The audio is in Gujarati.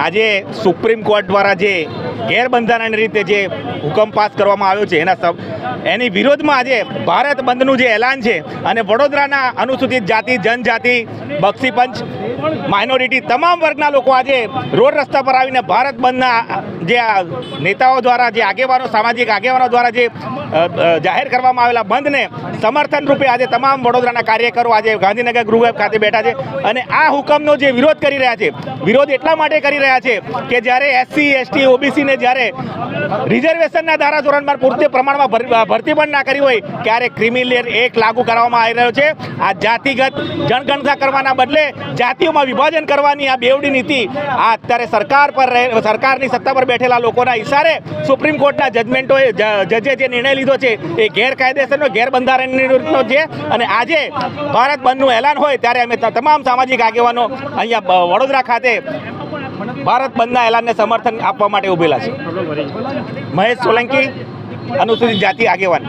આજે સુપ્રીમ કોર્ટ દ્વારા જે ગેરબંધારણની રીતે જે હુકમ પાસ કરવામાં આવ્યો છે, એના એની વિરોધમાં આજે ભારત બંધનું જે એલાન છે અને વડોદરાના અનુસૂચિત જાતિ, જનજાતિ બક્ષી પંચ માઇનોરિટી તમામ વર્ગના લોકો આજે રોડ રસ્તા પર આવીને ભારત બંધના જે નેતાઓ દ્વારા જે આગેવાનો, સામાજિક આગેવાનો દ્વારા જે જાહેર કરવામાં આવેલા બંધને સમર્થન રૂપે આજે તમામ વડોદરાના કાર્યકરો આજે ગાંધીનગર ગૃહ ખાતે બેઠા છે અને આ હુકમનો જે વિરોધ કરી રહ્યા છે, વિરોધ એટલા માટે કરી રહ્યા છે કે જ્યારે એસસી, એસટી ઓબીસીને જ્યારે રિઝર્વેશનના ધારાધોરણમાં પૂરતી પ્રમાણમાં ભરતી પણ ના કરી હોય, ત્યારે ક્રિમિલિયર એક લાગુ કરવામાં આવી રહ્યો છે. આ જાતિગત જનગણના કરવાના બદલે જાતિઓમાં વિભાજન કરવાની આ બેવડી નીતિ આ અત્યારે સરકાર પર સરકારની સત્તા પર બેઠેલા લોકોના ઇશારે સુપ્રીમ કોર્ટના જજમેન્ટોએ જજે જે નિર્ણય લીધો છે, એ ગેરકાયદેસરનો ગેરબંધારણનો છે. અને આજે ભારત બંધનું એલાન હોય, ત્યારે અમે તમામ સામાજિક આગેવાનો અહીંયા વડોદરા ખાતે ભારત બંધના એલાનને સમર્થન આપવા માટે ઉભેલા છે. મહેશ સોલંકી અનુસૂચિત જાતિ આગેવાન.